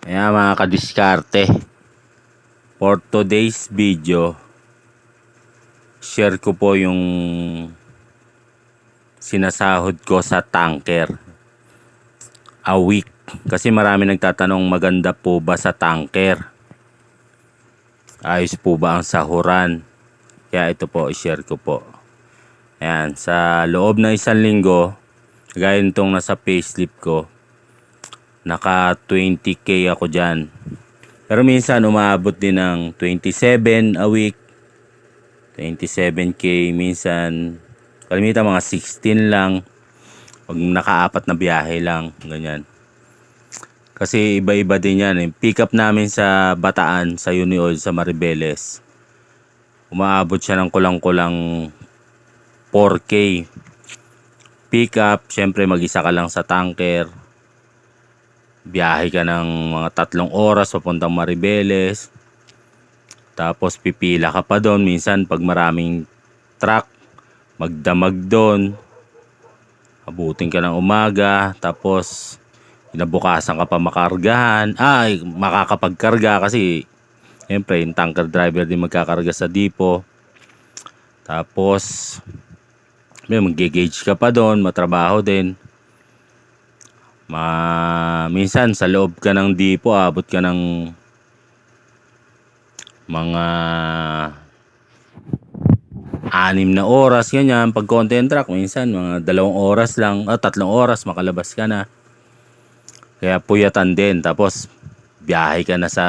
Ayan mga kadiskarte. For today's video, share ko po yung sinasahod ko sa tanker. A week. Kasi marami nagtatanong maganda po ba sa tanker? Ayos po ba ang sahuran? Kaya ito po, i-share ko po. Ayan, sa loob ng isang linggo, gaya nitong nasa payslip ko, naka 20k ako dyan. Pero minsan umaabot din ng 27 a week, 27k, minsan kalimitan mga 16 lang, pag nakaapat na biyahe lang, ganyan. Kasi iba-iba din yan. Yung pick up namin sa Bataan, sa Unioil, sa Maribeles, umaabot siya ng kulang-kulang 4K. Pick up, syempre mag-isa ka lang sa tanker. Biyahe ka ng mga tatlong oras papuntang Maribeles. Tapos pipila ka pa doon. Minsan pag maraming truck, magdamag doon. Abutin ka ng umaga. Tapos inabukasan ka pa makargahan. Ay, makakapagkarga kasi Siyempre, yung tanker driver din magkakarga sa depo. Tapos, may mag-gauge ka pa doon, matrabaho din. Ma minsan sa loob ka ng depo, abot ka ng mga anim na oras, ganyan. Pag content track, minsan mga dalawang oras lang, o tatlong oras, makalabas ka na. Kaya puyatan din. Tapos, biyahe ka na sa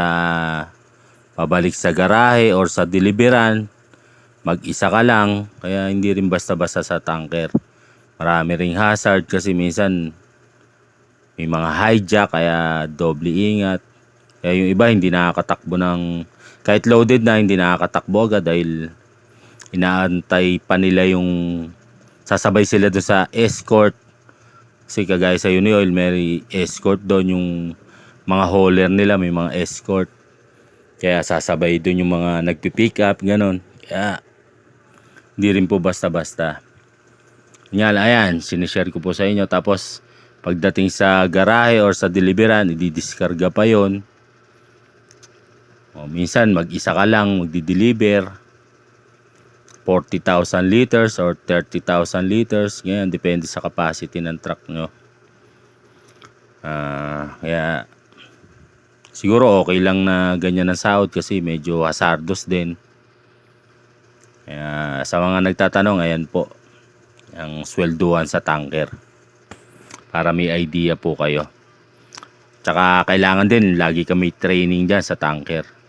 pabalik sa garahe or sa deliveran. Mag-isa ka lang, kaya hindi rin basta-basta sa tanker. Marami ring hazard kasi minsan may mga hijack kaya doble ingat. Kaya yung iba hindi nakakatakbo ng kahit loaded na hindi nakakatakbo agad dahil inaantay pa nila yung sasabay sila doon sa escort. Kasi kagaya sa Unioil, may escort doon yung mga hauler nila, may mga escort. Kaya sasabay doon yung mga nagpipick up, ganun. Kaya hindi rin po basta-basta. Yan, ayan, sinishare ko po sa inyo. Tapos, pagdating sa garahe or sa deliveran, ididiskarga pa yon. O, minsan, mag-isa ka lang, magdi-deliver. 40,000 liters or 30,000 liters. Ganyan, depende sa capacity ng truck nyo. Ah, kaya, siguro okay lang na ganyan ang sahod kasi medyo hazardous din. Kaya sa mga nagtatanong, ayan po, ang swelduhan sa tanker. Para may idea po kayo. Tsaka kailangan din, lagi kami training dyan sa tanker.